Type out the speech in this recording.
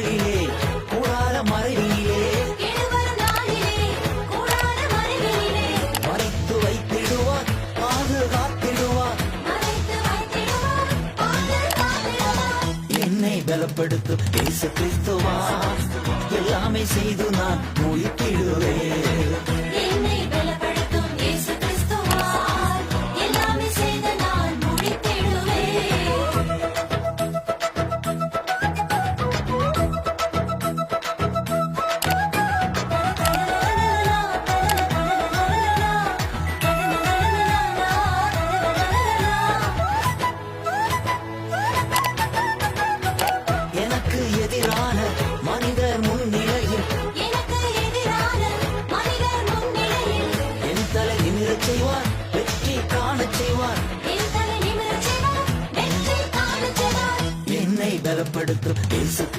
நாளிலே கூடார மறைவிலே மறைத்து வைத்திடுவார் பாதுகாத்திடுவார் என்னை பலப்படுத்தும் இயேசு கிறிஸ்துவா. எல்லாமே செய்து நான் முடித்திடுவேன். செய்வார். வெற்றி காணச் செய்வார். என்னை பலப்படுத்தும்.